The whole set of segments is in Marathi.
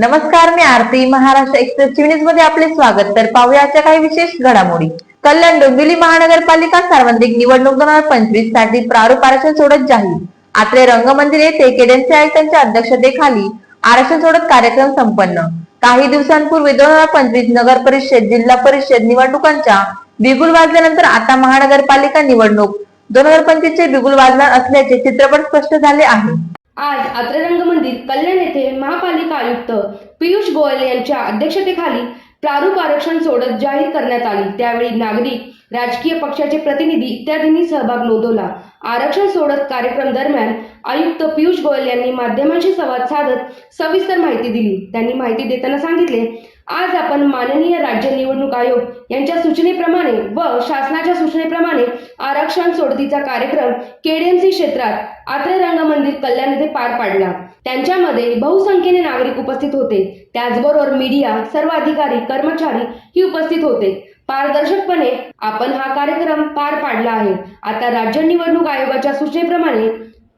नमस्कार मी आरती. महाराष्ट्र एक्सप्रेस न्यूजमध्ये आपले स्वागत. तर पाहूया काही विशेष घडामोडी. कल्याण डोंबिवली महानगरपालिका सार्वत्रिक निवडणूक दोन हजार पंचवीससाठी प्रारूप आरक्षण सोडत जाहीर. आत्रे रंगमंदिर येथे केडेन्सी आयुक्तांच्या अध्यक्षतेखाली आरक्षण सोडत कार्यक्रम संपन्न. काही दिवसांपूर्वी दोन हजार पंचवीस नगर परिषद जिल्हा परिषद निवडणुकांच्या बिगुल वाजल्यानंतर आता महानगरपालिका निवडणूक दोन हजार पंचवीस चे बिगुल वाजणार असल्याचे चित्रपट स्पष्ट झाले आहे. आज आत्ररंग मंदिर कल्याण येथे महापालिका आयुक्त पियुष गोयल यांच्या अध्यक्षतेखाली प्रारूप आरक्षण सोडत जाहीर करण्यात आली. त्यावेळी नागरिक राजकीय पक्षाचे प्रतिनिधी इत्यादींनी सहभाग नोंदवला. आरक्षण सोडत कार्यक्रम दरम्यान आयुक्त पियुष गोयल यांनी माध्यमांशी संवाद साधत सविस्तर माहिती दिली. त्यांनी माहिती देताना सांगितले आज आपण माननीय राज्य निवडणूक आयोग यांच्या सूचनेप्रमाणे व शासनाच्या सूचनेप्रमाणे आरक्षण सोडतीचा कार्यक्रम केडीएमसी क्षेत्रात आत्रे रंगमंदिर कल्याण येथे पार पाडला. त्यांच्यामध्ये बहुसंख्येने नागरिक उपस्थित होते. त्याचबरोबर मीडिया सर्व अधिकारी कर्मचारी ही उपस्थित होते. पारदर्शकपणे आपण हा कार्यक्रम पार पाडला आहे. आता राज्य निवडणूक आयोगाच्या सूचनेप्रमाणे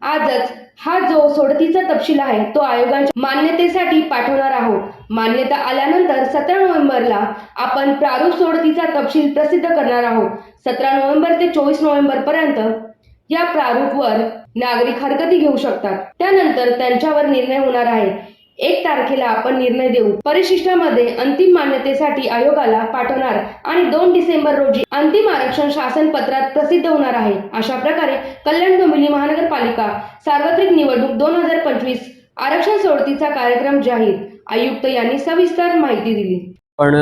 आजच हा जो सोडतीचा तपशील आहे तो आयोगाच्या मान्यतेसाठी पाठवणार आहोत. मान्यता आल्यानंतर सतरा नोव्हेंबरला आपण प्रारूप सोडतीचा तपशील प्रसिद्ध करणार आहोत. सतरा नोव्हेंबर ते चोवीस नोव्हेंबर पर्यंत या प्रारूपवर नागरिक हरकती घेऊ शकतात. त्यानंतर त्यांच्यावर निर्णय होणार आहे. एक तारखेला आपण निर्णय देऊ. परिशिष्टामध्ये अंतिम मान्यतेसाठी आयोगाला पाठवणार आणि दोन डिसेंबर रोजी अंतिम आरक्षण शासन पत्रात प्रसिद्ध होणार आहे. अशा प्रकारे कल्याण डोंबिवली महानगरपालिका सार्वत्रिक निवडणूक दोन हजार पंचवीस आरक्षण सोडतीचा कार्यक्रम जाहीर. आयुक्त यांनी सविस्तर माहिती दिली. पण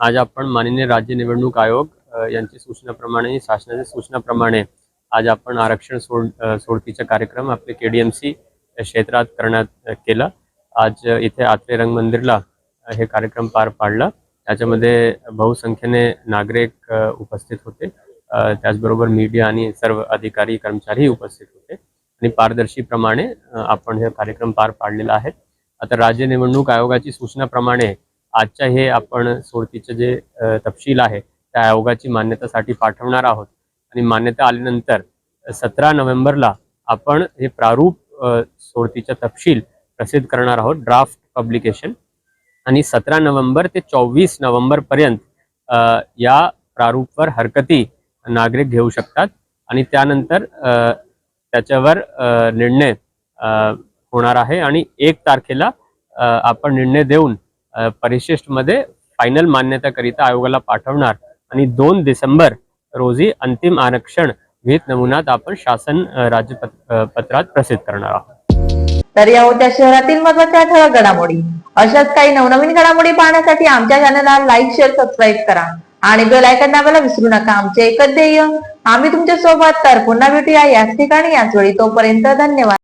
आज आपण माननीय राज्य निवडणूक आयोग अ, यांची सूचनाप्रमाणे शासनाच्या सूचनाप्रमाणे आज आपण आरक्षण सोड सोडतीचा कार्यक्रम आपले केडीएमसी डी एम सी क्षेत्रात करण्यात केलं केला. आज इथे आत्रे रंग मंदिरला हे कार्यक्रम पार पाडला. त्याच्यामध्ये बहुसंख्येने नागरिक उपस्थित होते. त्याचबरोबर मीडिया आणि सर्व अधिकारी कर्मचारीही उपस्थित होते. आणि पारदर्शीप्रमाणे आपण हे कार्यक्रम पार पाडलेला आहे. आता राज्य निवडणूक आयोगाची सूचनाप्रमाणे आजच्या हे आपण सोडतीचे जे तपशील आहे त्या आयोगाची मान्यतासाठी पाठवणार आहोत. आणि मान्यता आल्यानंतर सतरा नोव्हेंबरला आपण हे प्रारूप सोडतीचा तपशील प्रसिद्ध करणार आहोत. ड्राफ्ट पब्लिकेशन आणि सतरा नोव्हेंबर ते चोवीस नोव्हेंबरपर्यंत या प्रारूपवर हरकती नागरिक घेऊ शकतात. आणि त्यानंतर त्याच्यावर निर्णय होणार आहे. आणि एक तारखेला आपण निर्णय देऊन परिशिष्टमध्ये फायनल मान्यताकरिता आयोगाला पाठवणार. आणि दोन डिसेंबर रोजी अंतिम आरक्षण विहित नमुन्यात आपण शासन राज्य पत्रात प्रसिद्ध करणार आहोत. तर या होत्या शहरातील महत्त्वाच्या ठळक घडामोडी. अशाच काही नवनवीन घडामोडी पाहण्यासाठी आमच्या चॅनलला लाईक शेअर सबस्क्राईब करा. आणि बेल आयकॉन दाबायला विसरू नका. आमचे एकच ध्येय आम्ही तुमच्यासोबत तर पुन्हा भेटूया याच ठिकाणी याच वेळी तोपर्यंत धन्यवाद.